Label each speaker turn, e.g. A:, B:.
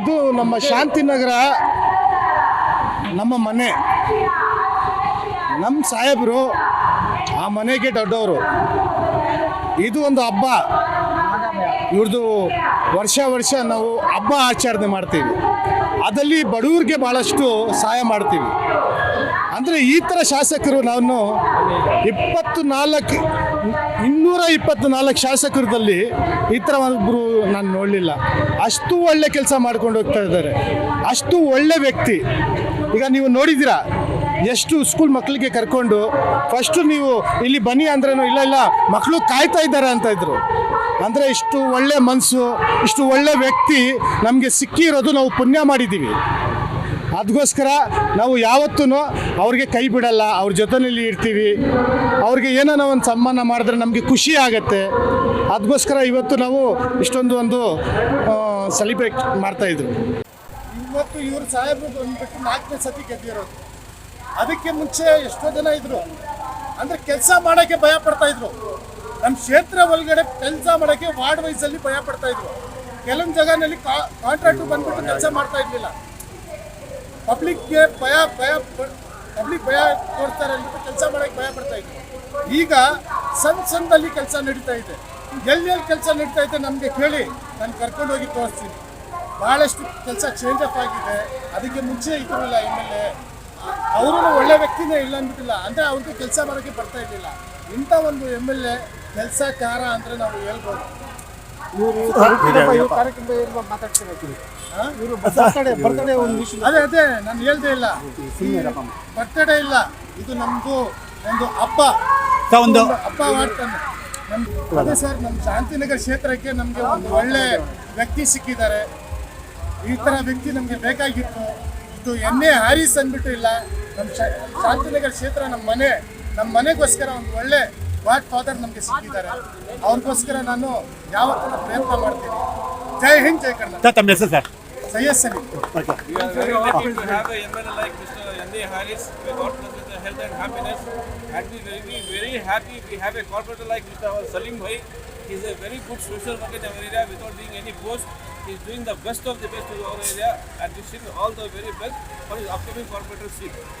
A: ಇದು ನಮ್ಮ ಶಾಂತಿನಗರ ನಮ್ಮ ಮನೆ. ನಮ್ಮ ಸಾಹೇಬರು ಆ ಮನೆಗೆ ದೊಡ್ಡವರು. ಇದು ಒಂದು ಹಬ್ಬ. ಇವ್ರದ್ದು ವರ್ಷ ವರ್ಷ ನಾವು ಹಬ್ಬ ಆಚರಣೆ ಮಾಡ್ತೀವಿ. ಅದಲ್ಲಿ ಬಡವ್ರಿಗೆ ಭಾಳಷ್ಟು ಸಹಾಯ ಮಾಡ್ತೀವಿ. ಅಂದರೆ ಈ ಥರ ಶಾಸಕರು ನಾನು ಇಪ್ಪತ್ತು ನಾಲ್ಕು ಇನ್ನೂರ ಇಪ್ಪತ್ತು ನಾಲ್ಕು ಶಾಸಕರದಲ್ಲಿ ಈ ಥರ ಒಬ್ಬರು ನಾನು ನೋಡಲಿಲ್ಲ. ಅಷ್ಟು ಒಳ್ಳೆ ಕೆಲಸ ಮಾಡ್ಕೊಂಡು ಹೋಗ್ತಾ ಇದ್ದಾರೆ. ಅಷ್ಟು ಒಳ್ಳೆ ವ್ಯಕ್ತಿ. ಈಗ ನೀವು ನೋಡಿದ್ದೀರಾ? ಎಷ್ಟು ಸ್ಕೂಲ್ ಮಕ್ಕಳಿಗೆ ಕರ್ಕೊಂಡು ಫಸ್ಟು ನೀವು ಇಲ್ಲಿ ಬನ್ನಿ ಅಂದ್ರೂ ಇಲ್ಲ ಇಲ್ಲ ಮಕ್ಕಳು ಕಾಯ್ತಾ ಇದ್ದಾರೆ ಅಂತ ಇದ್ರು. ಅಂದರೆ ಇಷ್ಟು ಒಳ್ಳೆ ಮನಸ್ಸು ಇಷ್ಟು ಒಳ್ಳೆ ವ್ಯಕ್ತಿ ನಮಗೆ ಸಿಕ್ಕಿರೋದು ನಾವು ಪುಣ್ಯ ಮಾಡಿದ್ದೀವಿ. ಅದಕ್ಕೋಸ್ಕರ ನಾವು ಯಾವತ್ತೂ ಅವ್ರಿಗೆ ಕೈ ಬಿಡಲ್ಲ, ಅವ್ರ ಜೊತೆಯಲ್ಲಿ ಇರ್ತೀವಿ. ಅವ್ರಿಗೆ ಏನೋ ಒಂದು ಸನ್ಮಾನ ಮಾಡಿದ್ರೆ ನಮಗೆ ಖುಷಿ ಆಗುತ್ತೆ. ಅದಕ್ಕೋಸ್ಕರ ಇವತ್ತು ನಾವು ಇಷ್ಟೊಂದು ಒಂದು ಸೆಲಿಬ್ರೇಟ್ ಮಾಡ್ತಾಯಿದ್ರು ಇವತ್ತು ಇವರು ಸಾಹೇಬ್ರು ಬಂದ್ಬಿಟ್ಟು ನಾಲ್ಕನೇ ಸತಿ ಗೆದ್ದಿರೋದು ಅದಕ್ಕೆ ಮುಂಚೆ ಎಷ್ಟೋ ಜನ ಇದ್ರು. ಅಂದ್ರೆ ಕೆಲಸ ಮಾಡೋಕ್ಕೆ ಭಯ ಪಡ್ತಾ ಇದ್ರು. ನಮ್ಮ ಕ್ಷೇತ್ರ ಒಳಗಡೆ ಕೆಲಸ ಮಾಡೋಕ್ಕೆ ವಾರ್ಡ್ ವೈಸಲ್ಲಿ ಭಯ ಪಡ್ತಾ ಇದ್ರು. ಕೆಲವೊಂದು ಜಾಗನಲ್ಲಿ ಕಾಂಟ್ರಾಕ್ಟ್ ಬಂದ್ಬಿಟ್ಟು ಕೆಲಸ ಮಾಡ್ತಾ ಇರ್ಲಿಲ್ಲ. ಪಬ್ಲಿಕ್ಗೆ ಭಯ ಭಯ ಪಬ್ಲಿಕ್ ಭಯ ತೋರಿಸ್ತಾರೆ ಅಂದ್ಬಿಟ್ಟು ಕೆಲಸ ಮಾಡೋಕ್ಕೆ ಭಯ ಪಡ್ತಾ ಇದ್ರು. ಈಗ ಸಣ್ಣ ಸಣ್ಣದಲ್ಲಿ ಕೆಲಸ ನಡೀತಾ ಇದೆ. ಎಲ್ಲಿ ಎಲ್ಲಿ ಕೆಲಸ ನಡೀತಾ ಇದೆ ನಮಗೆ ಕೇಳಿ. ನಾನು ಕರ್ಕೊಂಡು ಹೋಗಿ ತೋರಿಸ್ತೀನಿ. ಭಾಳಷ್ಟು ಕೆಲಸ ಚೇಂಜ್ ಅಪ್ ಆಗಿದೆ. ಅದಕ್ಕೆ ಮುಂಚೆ ಇದ್ರಲ್ಲ ಎಂ ಎಲ್ ಎ ಅವರು ಒಳ್ಳೆ ವ್ಯಕ್ತಿನೇ ಇಲ್ಲ ಅಂದ್ಬಿಟ್ಟಿಲ್ಲ. ಅಂದರೆ ಅವ್ರಿಗೆ ಕೆಲಸ ಮಾಡೋಕ್ಕೆ ಬರ್ತಾ ಇರಲಿಲ್ಲ. ಇಂಥ ಒಂದು ಎಂ ಎಲ್ ಎ ಕೆಲಸಕಾರ ಅಂದರೆ ನಾವು ಹೇಳ್ಬೋದು.
B: ಇವರು ಬರ್ತಡೇ ಬರ್ತಡೇ ಒಂದು ವಿಷಯ
A: ಅದೇ ಅದೇ ನಾನು ಹೇಳ್ದೇ ಇಲ್ಲ. ಬರ್ತಡೇ ಇಲ್ಲ. ಇದು ನಮ್ಮದು ಒಂದು ಹಬ್ಬ.
B: ಒಂದು
A: ಹಬ್ಬ ಮಾಡ್ತಾನೆ. ನಮ್- ಅದೇ ಸರ್ ನಮ್ಮ ಶಾಂತಿನಗರ ಕ್ಷೇತ್ರಕ್ಕೆ ನಮಗೆ ಒಂದು ಒಳ್ಳೆ ವ್ಯಕ್ತಿ ಸಿಕ್ಕಿದ್ದಾರೆ. ಈ ಥರ ವ್ಯಕ್ತಿ ನಮಗೆ ಬೇಕಾಗಿತ್ತು. ಇದು ಎಣ್ಣೆ ಹಾರಿಸ್ ಅಂದ್ಬಿಟ್ಟು ಇಲ್ಲ. ನಮ್ಮ ಶಾ- ಶಾಂತಿನಗರ ಕ್ಷೇತ್ರ ನಮ್ಮ ಮನೆ. ನಮ್ಮ ಮನೆಗೋಸ್ಕರ ಒಂದು ಒಳ್ಳೆ ಗಾಡ್ ಫಾದರ್ ನಮಗೆ ಸಿಕ್ಕಿದ್ದಾರೆ ಅವ್ರಿಗೋಸ್ಕರ ನಾನು ಯಾವತ್ತೂ ಪ್ರಯತ್ನ ಮಾಡ್ತೀನಿ ಜೈ ಹಿಂದ್ ಜೈ ಕರ್ನಾಟಕ
B: ತಮ್ಮ ಹೆಸರು sir
A: Syed Salim
C: We are very lucky to have a MLA like Mr. N.A. Harris. May God bless with the health and happiness. And we very, we very happy we have a corporator like Mr. Salim Bhai. He is a very good social worker in our area without being any post. He is doing the best of the best to our area and we wish him all the very best for his upcoming corporatorship.